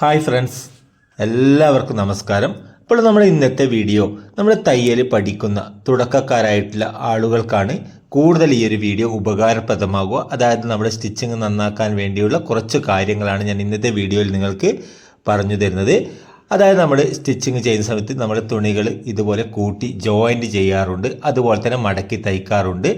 Hi friends എല്ലാവർക്കും നമസ്കാരം. ഇപ്പോൾ നമ്മുടെ ഇന്നത്തെ വീഡിയോ നമ്മൾ തയ്യൽ പഠിക്കുന്ന തുടക്കക്കാരായിട്ടുള്ള ആളുകൾക്കാണ് കൂടുതൽ ഈ ഒരു വീഡിയോ ഉപകാരപ്രദമാകുക അതായത് നമ്മുടെ സ്റ്റിച്ചിങ് നന്നാക്കാൻ വേണ്ടിയുള്ള കുറച്ച് കാര്യങ്ങളാണ് ഞാൻ ഇന്നത്തെ വീഡിയോയിൽ നിങ്ങൾക്ക് പറഞ്ഞു തരുന്നത്. അതായത് നമ്മൾ സ്റ്റിച്ചിങ് ചെയ്യുന്ന സമയത്ത് നമ്മുടെ തുണികൾ ഇതുപോലെ കൂട്ടി ജോയിന്റ് ചെയ്യാറുണ്ട്. അതുപോലെ തന്നെ മടക്കി തയ്ക്കാറുണ്ട്.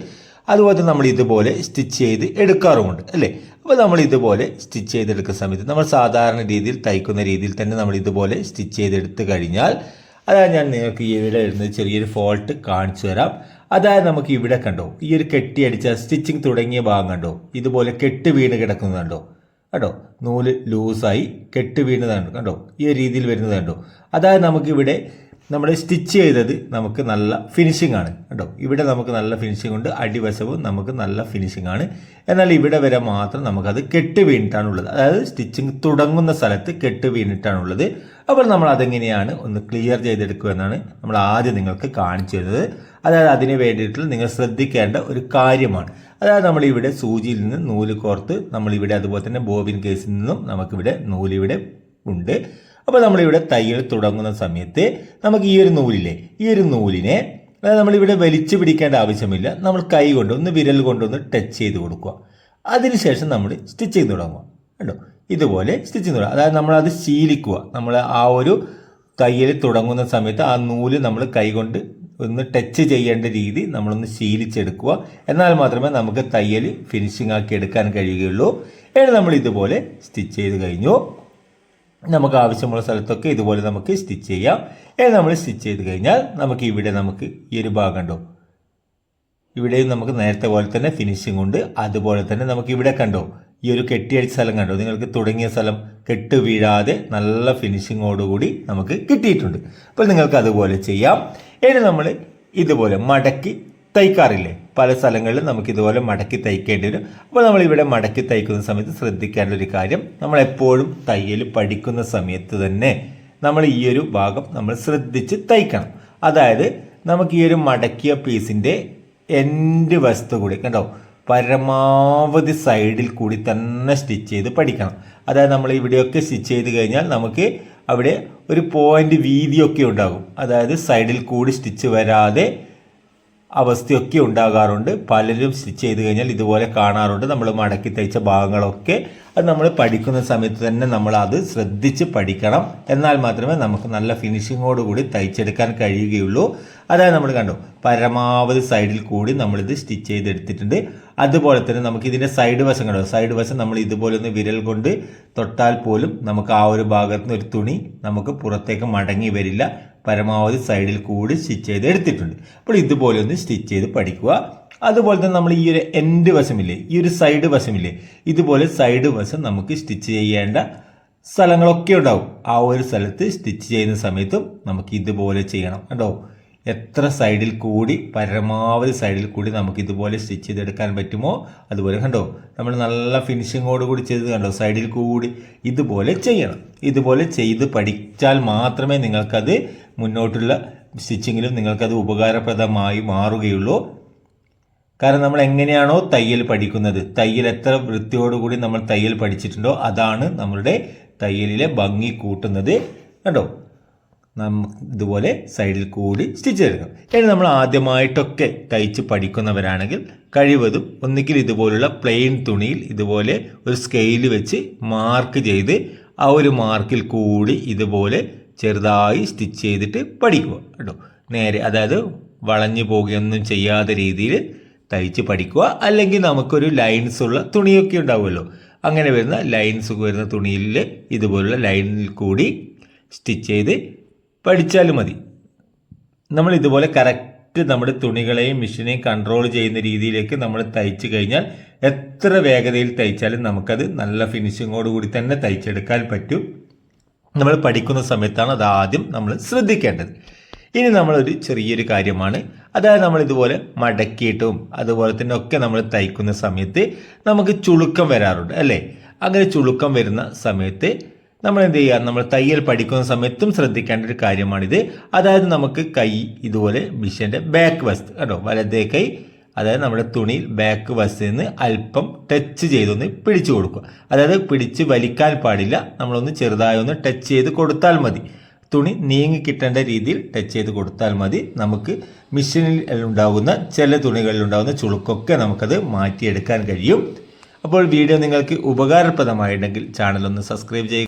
അതുപോലെ തന്നെ നമ്മൾ ഇതുപോലെ സ്റ്റിച്ച് ചെയ്ത് എടുക്കാറുമുണ്ട്. അല്ലേ? അപ്പോൾ നമ്മൾ ഇതുപോലെ സ്റ്റിച്ച് ചെയ്തെടുക്കുന്ന സമയത്ത് നമ്മൾ സാധാരണ രീതിയിൽ തയ്ക്കുന്ന രീതിയിൽ തന്നെ നമ്മൾ ഇതുപോലെ സ്റ്റിച്ച് ചെയ്തെടുത്ത് കഴിഞ്ഞാൽ അതായത് ഞാൻ നിങ്ങൾക്ക് ഇവിടെ ഇരുന്ന് ചെറിയൊരു ഫോൾട്ട് കാണിച്ചു തരാം. അതായത് നമുക്ക് ഇവിടെ കണ്ടോ ഈ ഒരു കെട്ടിയടിച്ച സ്റ്റിച്ചിങ് തുടങ്ങിയ ഭാഗം കണ്ടോ ഇതുപോലെ കെട്ട് വീണ് കിടക്കുന്നുണ്ടോ കണ്ടോ? നൂൽ ലൂസായി കെട്ട് വീണതാണ് കണ്ടോ? ഈ രീതിയിൽ വരുന്നത് കണ്ടോ? അതായത് നമുക്കിവിടെ നമ്മൾ സ്റ്റിച്ച് ചെയ്തത് നമുക്ക് നല്ല ഫിനിഷിംഗ് ആണ് കേട്ടോ. ഇവിടെ നമുക്ക് നല്ല ഫിനിഷിംഗ് ഉണ്ട് അടിവശവും നമുക്ക് നല്ല ഫിനിഷിംഗ് ആണ്. എന്നാൽ ഇവിടെ വരെ മാത്രം നമുക്കത് കെട്ട് വീണിട്ടാണുള്ളത്. അതായത് സ്റ്റിച്ചിങ് തുടങ്ങുന്ന സ്ഥലത്ത് കെട്ട് വീണിട്ടാണുള്ളത്. അപ്പോൾ നമ്മൾ അതെങ്ങനെയാണ് ഒന്ന് ക്ലിയർ ചെയ്തെടുക്കുക എന്നാണ് നമ്മൾ ആദ്യം നിങ്ങൾക്ക് കാണിച്ചു തരുന്നത്. അതായത് അതിന് വേണ്ടിയിട്ടുള്ള നിങ്ങൾ ശ്രദ്ധിക്കേണ്ട ഒരു കാര്യമാണ്. അതായത് നമ്മൾ ഇവിടെ സൂചിയിൽ നിന്ന് നൂൽ കോർത്ത് നമ്മളിവിടെ അതുപോലെ തന്നെ ബോബിൻ കേസിൽ നിന്നും നമുക്കിവിടെ നൂലിവിടെ ഉണ്ട്. അപ്പോൾ നമ്മളിവിടെ തയ്യൽ തുടങ്ങുന്ന സമയത്ത് നമുക്ക് ഈ ഒരു നൂലില്ലേ ഈ ഒരു നൂലിനെ നമ്മളിവിടെ വലിച്ചു പിടിക്കേണ്ട ആവശ്യമില്ല. നമ്മൾ കൈ കൊണ്ട് ഒന്ന് വിരൽ കൊണ്ടൊന്ന് ടച്ച് ചെയ്ത് കൊടുക്കുക. അതിനുശേഷം നമ്മൾ സ്റ്റിച്ച് ചെയ്ത് തുടങ്ങുക. കണ്ടോ? ഇതുപോലെ സ്റ്റിച്ച് ചെയ്ത് തുടങ്ങുക. അതായത് നമ്മളത് ശീലിക്കുക. നമ്മൾ ആ ഒരു തയ്യൽ തുടങ്ങുന്ന സമയത്ത് ആ നൂൽ നമ്മൾ കൈ കൊണ്ട് ഒന്ന് ടച്ച് ചെയ്യേണ്ട രീതി നമ്മളൊന്ന് ശീലിച്ചെടുക്കുക. എന്നാൽ മാത്രമേ നമുക്ക് തയ്യൽ ഫിനിഷിംഗ് ആക്കി എടുക്കാൻ കഴിയുകയുള്ളൂ. ഇനി നമ്മൾ ഇതുപോലെ സ്റ്റിച്ച് ചെയ്ത് കഴിഞ്ഞു. നമുക്ക് ആവശ്യമുള്ള സ്ഥലത്തൊക്കെ ഇതുപോലെ നമുക്ക് സ്റ്റിച്ച് ചെയ്യാം. ഇനി നമ്മൾ സ്റ്റിച്ച് ചെയ്ത് കഴിഞ്ഞാൽ നമുക്ക് ഇവിടെ നമുക്ക് ഈ ഒരു ഭാഗം കണ്ടോ? ഇവിടെയും നമുക്ക് നേരത്തെ പോലെ തന്നെ ഫിനിഷിംഗ് ഉണ്ട്. അതുപോലെ തന്നെ നമുക്ക് ഇവിടെ കണ്ടോ? ഈ ഒരു കെട്ടിയടിച്ച സ്ഥലം കണ്ടോ? നിങ്ങൾക്ക് തുടങ്ങിയ സ്ഥലം കെട്ട് വീഴാതെ നല്ല ഫിനിഷിങ്ങോടുകൂടി നമുക്ക് കിട്ടിയിട്ടുണ്ട്. അപ്പോൾ നിങ്ങൾക്ക് അതുപോലെ ചെയ്യാം. ഇനി നമ്മൾ ഇതുപോലെ മടക്കി തയ്ക്കാറില്ലേ? പല സ്ഥലങ്ങളിലും നമുക്ക് ഇതുപോലെ മടക്കി തയ്ക്കേണ്ടി വരും. അപ്പോൾ നമ്മൾ ഇവിടെ മടക്കി തയ്ക്കുന്ന സമയത്ത് ശ്രദ്ധിക്കേണ്ട ഒരു കാര്യം നമ്മൾ എപ്പോഴും തയ്യൽ പഠിക്കുന്ന സമയത്ത് തന്നെ നമ്മൾ ഈ ഒരു ഭാഗം നമ്മൾ ശ്രദ്ധിച്ച് തയ്ക്കണം. അതായത് നമുക്ക് ഈ ഒരു മടക്കിയ പീസിന്റെ എൻഡ് വസ്തു കൂടി കണ്ടോ? പരമാവധി സൈഡിൽ കൂടി തന്നെ സ്റ്റിച്ച് ചെയ്ത് പഠിക്കണം. അതായത് നമ്മൾ ഇവിടെയൊക്കെ സ്റ്റിച്ച് ചെയ്ത് കഴിഞ്ഞാൽ നമുക്ക് അവിടെ ഒരു പോയിന്റ് വീതിയൊക്കെ ഉണ്ടാകും. അതായത് സൈഡിൽ കൂടി സ്റ്റിച്ച് വരാതെ അവസ്ഥയൊക്കെ ഉണ്ടാകാറുണ്ട്. പലരും സ്റ്റിച്ച് ചെയ്ത് കഴിഞ്ഞാൽ ഇതുപോലെ കാണാറുണ്ട്. നമ്മൾ മടക്കി തയ്ച്ച ഭാഗങ്ങളൊക്കെ അത് നമ്മൾ പഠിക്കുന്ന സമയത്ത് തന്നെ നമ്മൾ അത് ശ്രദ്ധിച്ച് പഠിക്കണം. എന്നാൽ മാത്രമേ നമുക്ക് നല്ല ഫിനിഷിങ്ങോട് കൂടി തയ്ച്ചെടുക്കാൻ കഴിയുകയുള്ളൂ. അതായത് നമ്മൾ കണ്ടു പരമാവധി സൈഡിൽ കൂടി നമ്മളിത് സ്റ്റിച്ച് ചെയ്തെടുത്തിട്ടുണ്ട്. അതുപോലെ തന്നെ നമുക്ക് ഇതിന്റെ സൈഡ് വശം കണ്ടു? സൈഡ് വശം നമ്മൾ ഇതുപോലെ ഒന്ന് വിരൽ കൊണ്ട് തൊട്ടാൽ പോലും നമുക്ക് ആ ഒരു ഭാഗത്തുനിന്ന് ഒരു തുണി നമുക്ക് പുറത്തേക്ക് മടങ്ങി വരില്ല. പരമാവധി സൈഡിൽ കൂടി സ്റ്റിച്ച് ചെയ്ത് എടുത്തിട്ടുണ്ട്. അപ്പോൾ ഇതുപോലെ ഒന്ന് സ്റ്റിച്ച് ചെയ്ത് പഠിക്കുക. അതുപോലെ തന്നെ നമ്മൾ ഈ ഒരു എൻഡ് വശമില്ലേ ഈ ഒരു സൈഡ് വശമില്ലേ ഇതുപോലെ സൈഡ് വശം നമുക്ക് സ്റ്റിച്ച് ചെയ്യേണ്ട സ്ഥലങ്ങളൊക്കെ ഉണ്ടാവും. ആ ഒരു സ്ഥലത്ത് സ്റ്റിച്ച് ചെയ്യുന്ന സമയത്തും നമുക്ക് ഇതുപോലെ ചെയ്യണം കേട്ടോ എത്ര സൈഡിൽ കൂടി പരമാവധി സൈഡിൽ കൂടി നമുക്ക് ഇതുപോലെ സ്റ്റിച്ച് ചെയ്തെടുക്കാൻ പറ്റുമോ? അതുപോലെ കണ്ടോ? നമ്മൾ നല്ല ഫിനിഷിങ്ങോട് കൂടി ചെയ്ത് കണ്ടോ? സൈഡിൽ കൂടി ഇതുപോലെ ചെയ്യണം. ഇതുപോലെ ചെയ്ത് പഠിച്ചാൽ മാത്രമേ നിങ്ങൾക്കത് മുന്നോട്ടുള്ള സ്റ്റിച്ചിങ്ങിലും നിങ്ങൾക്കത് ഉപകാരപ്രദമായി മാറുകയുള്ളൂ. കാരണം നമ്മൾ എങ്ങനെയാണോ തയ്യൽ പഠിക്കുന്നത് തയ്യൽ എത്ര വൃത്തിയോടുകൂടി നമ്മൾ തയ്യൽ പഠിച്ചിട്ടുണ്ടോ അതാണ് നമ്മളുടെ തയ്യലിലെ ഭംഗി കൂട്ടുന്നത്. കണ്ടോ? ഇതുപോലെ സൈഡിൽ കൂടി സ്റ്റിച്ച് ചെയ്തെടുക്കാം ഇനി നമ്മൾ ആദ്യമായിട്ടൊക്കെ തയ്ച്ച് പഠിക്കുന്നവരാണെങ്കിൽ കഴിവതും ഒന്നുകിൽ ഇതുപോലുള്ള പ്ലെയിൻ തുണിയിൽ ഇതുപോലെ ഒരു സ്കെയിൽ വെച്ച് മാർക്ക് ചെയ്ത് ആ ഒരു മാർക്കിൽ കൂടി ഇതുപോലെ ചെറുതായി സ്റ്റിച്ച് ചെയ്തിട്ട് പഠിക്കുക കേട്ടോ. നേരെ അതായത് വളഞ്ഞു പോകുകയൊന്നും ചെയ്യാത്ത രീതിയിൽ തയ്ച്ച് പഠിക്കുക. അല്ലെങ്കിൽ നമുക്കൊരു ലൈൻസ് ഉള്ള തുണിയൊക്കെ ഉണ്ടാവുമല്ലോ. അങ്ങനെ വരുന്ന ലൈൻസ് വരുന്ന തുണിയിൽ ഇതുപോലുള്ള ലൈനിൽ കൂടി സ്റ്റിച്ച് ചെയ്ത് പഠിച്ചാൽ മതി. നമ്മൾ ഇതുപോലെ കറക്റ്റ് നമ്മുടെ തുണികളെയും മെഷീനെയും കൺട്രോൾ ചെയ്യുന്ന രീതിയിലേക്ക് നമ്മൾ തയ്ച്ചു കഴിഞ്ഞാൽ എത്ര വേഗതയിൽ തയ്ച്ചാലും നമുക്കത് നല്ല ഫിനിഷിങ്ങോട് കൂടി തന്നെ തയ്ച്ചെടുക്കാൻ പറ്റും. നമ്മൾ പഠിക്കുന്ന സമയത്താണ് അത് ആദ്യം നമ്മൾ ശ്രദ്ധിക്കേണ്ടത്. ഇനി നമ്മളൊരു ചെറിയൊരു കാര്യമാണ്. അതായത് നമ്മൾ ഇതുപോലെ മടക്കിയിട്ടും അതുപോലെ തന്നെ ഒക്കെ നമ്മൾ തയ്ക്കുന്ന സമയത്ത് നമുക്ക് ചുളുക്കം വരാറുണ്ട് അല്ലേ? അങ്ങനെ ചുളുക്കം വരുന്ന സമയത്ത് നമ്മൾ എന്ത് ചെയ്യുക? നമ്മൾ തയ്യൽ പഠിക്കുന്ന സമയത്തും ശ്രദ്ധിക്കേണ്ട ഒരു കാര്യമാണിത്. അതായത് നമുക്ക് കൈ ഇതുപോലെ മിഷീന്റെ ബാക്ക് വശത്ത് കേട്ടോ? വലതേ കൈ അതായത് നമ്മുടെ തുണിയിൽ ബാക്ക് വശത്ത് നിന്ന് അല്പം ടച്ച് ചെയ്തൊന്ന് പിടിച്ചു കൊടുക്കുക. അതായത് പിടിച്ച് വലിക്കാൻ പാടില്ല. നമ്മളൊന്ന് ചെറുതായി ഒന്ന് ടച്ച് ചെയ്ത് കൊടുത്താൽ മതി. തുണി നീങ്ങി കിട്ടേണ്ട രീതിയിൽ ടച്ച് ചെയ്ത് കൊടുത്താൽ മതി. നമുക്ക് മെഷീനിൽ ഉണ്ടാകുന്ന ചില തുണികളിൽ ഉണ്ടാകുന്ന ചുളുക്കൊക്കെ നമുക്കത് മാറ്റിയെടുക്കാൻ കഴിയും. അപ്പോൾ വീഡിയോ നിങ്ങൾക്ക് ഉപകാരപ്രദമായിട്ടുണ്ടെങ്കിൽ ചാനൽ ഒന്ന് സബ്സ്ക്രൈബ് ചെയ്യുക.